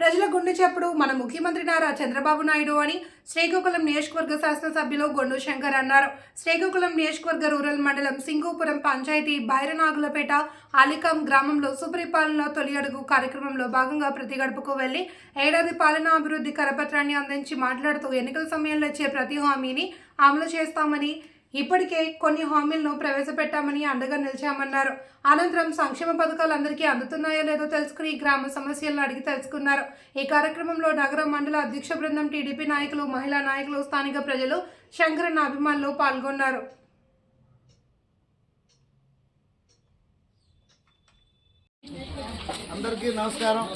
ప్రజల గుండె చప్పుడు మన ముఖ్యమంత్రి నారా చంద్రబాబు నాయుడు అని శ్రీకాకుళం నియోజకవర్గ శాసనసభ్యులు గొండు శంకర్ అన్నారు. శ్రీకాకుళం నియోజకవర్గ రూరల్ మండలం సింగూపురం పంచాయతీ బైరనాగులపేట అలికం గ్రామంలో సుపరిపాలన తొలి అడుగు కార్యక్రమంలో భాగంగా ప్రతి గడపకు వెళ్ళి ఏడాది పాలనా అభివృద్ధి కరపత్రాన్ని అందించి మాట్లాడుతూ ఎన్నికల సమయంలో ఇచ్చే ప్రతి హామీని అమలు చేస్తామని ఇప్పటికే కొన్ని హామీలను ప్రవేశపెట్టామని అండగా నిలిచామన్నారు. అనంతరం సంక్షేమ పథకాలు అందరికీ అందుతున్నాయో లేదో తెలుసుకుని గ్రామ సమస్యలను అడిగి తెలుసుకున్నారు. ఈ కార్యక్రమంలో నగర మండల అధ్యక్ష బృందం టీడీపీ నాయకులు మహిళా నాయకులు స్థానిక ప్రజలు శంకరన్న అభిమానులు పాల్గొన్నారు. అందరికీ నమస్కారం.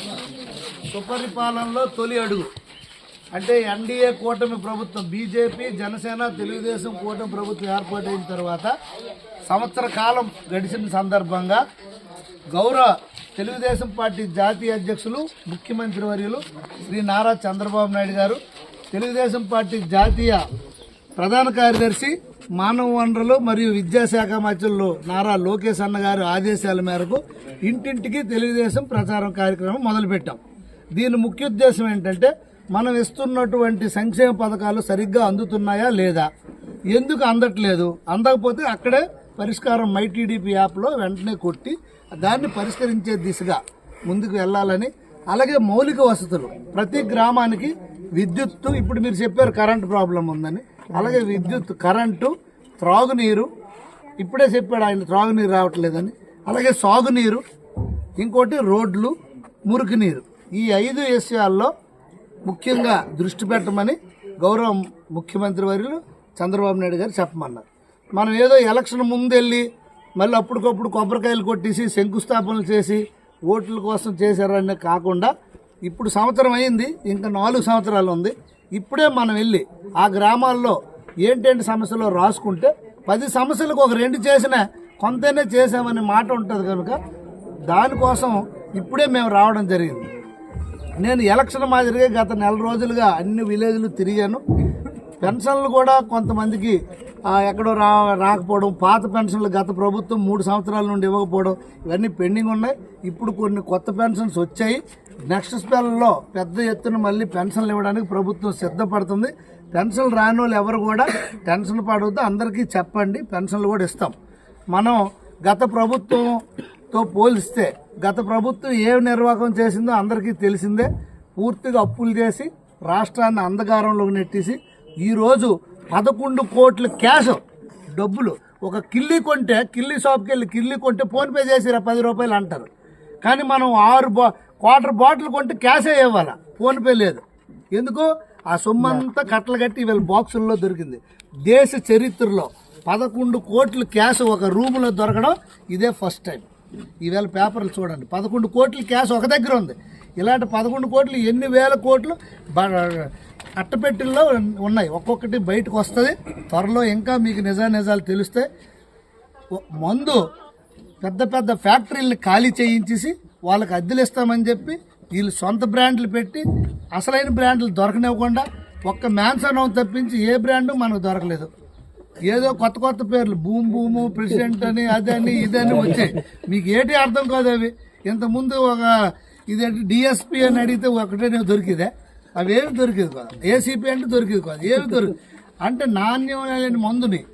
సుపరిపాలనలో తొలి అడుగు. అంటే ఎన్డీఏ కూటమి ప్రభుత్వం బీజేపీ జనసేన తెలుగుదేశం కూటమి ప్రభుత్వం ఏర్పాటైన తర్వాత సంవత్సర కాలం గడిచిన సందర్భంగా గౌరవ తెలుగుదేశం పార్టీ జాతీయ అధ్యక్షులు ముఖ్యమంత్రి వర్యులు శ్రీ నారా చంద్రబాబు నాయుడు గారు తెలుగుదేశం పార్టీ జాతీయ ప్రధాన కార్యదర్శి మానవ వనరులు మరియు విద్యాశాఖ మంత్రులు నారా లోకేష్ అన్న గారి ఆదేశాల మేరకు ఇంటింటికి తెలుగుదేశం ప్రచారం కార్యక్రమం మొదలుపెట్టాం. దీని ముఖ్య ఉద్దేశం ఏంటంటే మనం ఇస్తున్నటువంటి సంక్షేమ పథకాలు సరిగ్గా అందుతున్నాయా లేదా? ఎందుకు అందట్లేదు? అందకపోతే అక్కడే పరిష్కారం మై టీడీపీ యాప్లో వెంటనే కొట్టి దాన్ని పరిష్కరించే దిశగా ముందుకు వెళ్ళాలని అలాగే మౌలిక వసతులు. ప్రతి గ్రామానికి విద్యుత్తు ఇప్పుడు మీరు చెప్పారు కరెంటు ప్రాబ్లం ఉందని అలాగే విద్యుత్ కరెంటు త్రాగునీరు ఇప్పుడే చెప్పాడు ఆయన త్రాగునీరు రావట్లేదని అలాగే సాగునీరు ఇంకోటి రోడ్లు మురికి నీరు ఈ ఐదు విషయాల్లో ముఖ్యంగా దృష్టి పెట్టమని గౌరవ ముఖ్యమంత్రి వర్యులు చంద్రబాబు నాయుడు గారు చెప్పమన్నారు. మనం ఏదో ఎలక్షన్ ముందెళ్ళి మళ్ళీ అప్పటికప్పుడు కొబ్బరికాయలు కొట్టేసి శంకుస్థాపనలు చేసి ఓట్ల కోసం చేశారనే కాకుండా ఇప్పుడు సంవత్సరం అయింది ఇంకా నాలుగు సంవత్సరాలు ఉంది. ఇప్పుడే మనం వెళ్ళి ఆ గ్రామాల్లో ఏంటేంటి సమస్యలు రాసుకుంటే పది సమస్యలకు ఒక రెండు చేసిన కొంతనే చేసామనే మాట ఉంటుంది కనుక దానికోసం ఇప్పుడే మేము రావడం జరిగింది. నేను ఎలక్షన్ మాదిరిగా గత నెల రోజులుగా అన్ని విలేజ్లు తిరిగాను. పెన్షన్లు కూడా కొంతమందికి ఎక్కడో రా రాకపోవడం పాత పెన్షన్లు గత ప్రభుత్వం మూడు సంవత్సరాల నుండి ఇవ్వకపోవడం ఇవన్నీ పెండింగ్ ఉన్నాయి. ఇప్పుడు కొన్ని కొత్త పెన్షన్స్ వచ్చాయి. నెక్స్ట్ స్పెల్లో పెద్ద ఎత్తున మళ్ళీ పెన్షన్లు ఇవ్వడానికి ప్రభుత్వం సిద్ధపడుతుంది. పెన్షన్లు రాని వాళ్ళు ఎవరు కూడా టెన్షన్ పడవద్దు. అందరికీ చెప్పండి పెన్షన్లు కూడా ఇస్తాం. మనం గత ప్రభుత్వం తో పోలిస్తే గత ప్రభుత్వం ఏ నిర్వాహకం చేసిందో అందరికీ తెలిసిందే. పూర్తిగా అప్పులు చేసి రాష్ట్రాన్ని అంధకారంలోకి నెట్టేసి ఈరోజు పదకొండు కోట్ల క్యాష్ డబ్బులు ఒక కిల్లి కొంటే కిల్లి షాప్కి వెళ్ళి కిల్లి కొంటే ఫోన్పే చేసిరా పది రూపాయలు అంటారు. కానీ మనం ఆరు బా క్వార్టర్ బాటిల్ కొంటే క్యాషే ఇవ్వాలా ఫోన్పే లేదు. ఎందుకు? ఆ సొమ్మంతా కట్టలు కట్టి వీళ్ళ బాక్సుల్లో దొరికింది. దేశ చరిత్రలో పదకొండు కోట్లు క్యాష్ ఒక రూములో దొరకడం ఇదే ఫస్ట్ టైం. ఈవేళ పేపర్లు చూడండి. పదకొండు కోట్ల క్యాష్ ఒక దగ్గర ఉంది. ఇలాంటి పదకొండు కోట్లు ఎన్ని వేల కోట్లు అట్టపెట్టెల్లో ఉన్నాయి. ఒక్కొక్కటి బయటకు వస్తుంది. త్వరలో ఇంకా మీకు నిజా నిజాలు తెలుస్తాయి మందు పెద్ద పెద్ద ఫ్యాక్టరీలను ఖాళీ చేయించేసి వాళ్ళకి అద్దెలు ఇస్తామని చెప్పి వీళ్ళు సొంత బ్రాండ్లు పెట్టి అసలైన బ్రాండ్లు దొరకనివ్వకుండా ఒక్క మ్యాన్సన్ తప్పించి ఏ బ్రాండు మనకు దొరకలేదు. ఏదో కొత్త కొత్త పేర్లు. భూమి భూము ప్రెసిడెంట్ అని అదని ఇదని వచ్చాయి. మీకు ఏంటి అర్థం కాదు అవి? ఇంతకుముందు ఒక ఇదేంటి డిఎస్పి అని అడిగితే ఒకటే దొరికిదే. అవేమి దొరికేది కాదు. ఏసీపీ అంటే దొరికేది కాదు. ఏమి దొరికి అంటే నాణ్యమైన మందుని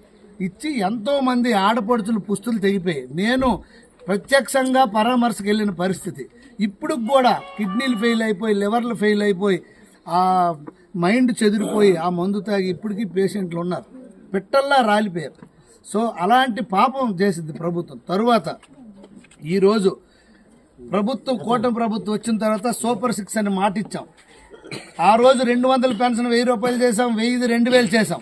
ఇచ్చి ఎంతోమంది ఆడపడుచులు పుస్తులు తెగిపోయి నేను ప్రత్యక్షంగా పరామర్శకు వెళ్ళిన పరిస్థితి. ఇప్పుడు కూడా కిడ్నీలు ఫెయిల్ అయిపోయి లివర్లు ఫెయిల్ అయిపోయి ఆ మైండ్ చెదిరిపోయి ఆ మందు తాగి ఇప్పటికీ పేషెంట్లు ఉన్నారు. పిట్టల్లా రాలిపోయారు. సో అలాంటి పాపం చేసింది ప్రభుత్వం. తరువాత ఈరోజు ప్రభుత్వం కూటమి ప్రభుత్వం వచ్చిన తర్వాత సూపర్ సిక్స్ అని మాట ఇచ్చాం. ఆ రోజు రెండు వందల పెన్షన్ వెయ్యి రూపాయలు చేసాం వెయ్యిది రెండు వేలు చేసాం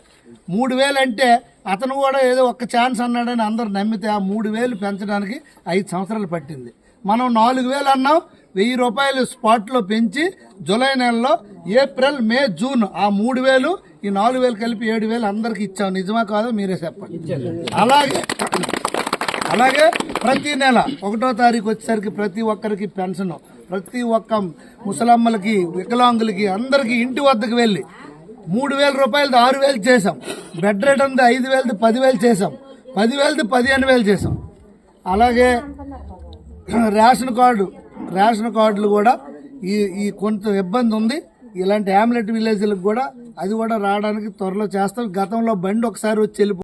మూడు వేలు అంటే అతను కూడా ఏదో ఒక్క ఛాన్స్ అన్నాడని అందరు నమ్మితే ఆ మూడు వేలు పెంచడానికి ఐదు సంవత్సరాలు పట్టింది. మనం నాలుగు వేలు అన్నాం వెయ్యి రూపాయలు స్పాట్లో పెంచి జూలై నెలలో ఏప్రిల్ మే జూన్ ఆ మూడు వేలు ఈ నాలుగు వేలు కలిపి ఏడు వేలు అందరికి ఇచ్చాం. నిజమా కాదో మీరే చెప్పండి. అలాగే అలాగే ప్రతి నెల ఒకటో తారీఖు వచ్చేసరికి ప్రతి ఒక్కరికి పెన్షన్. ప్రతి ఒక్క ముసలమ్మలకి వికలాంగులకి అందరికి ఇంటి వద్దకు వెళ్ళి మూడు వేల రూపాయలది ఆరు వేలు చేసాం బెడ్ రేట్ ఉంది ఐదు వేలది పదివేలు చేసాం పదివేలది పదిహేను వేలు చేసాం అలాగే రేషన్ కార్డు రేషన్ కార్డులు కూడా ఈ ఈ కొంత ఇబ్బంది ఉంది. ఇలాంటి హ్యామ్లెట్ విలేజ్లకు కూడా అది కూడా రావడానికి త్వరలో చేస్తాం. గతంలో బండి ఒకసారి వచ్చి వెళ్ళిపో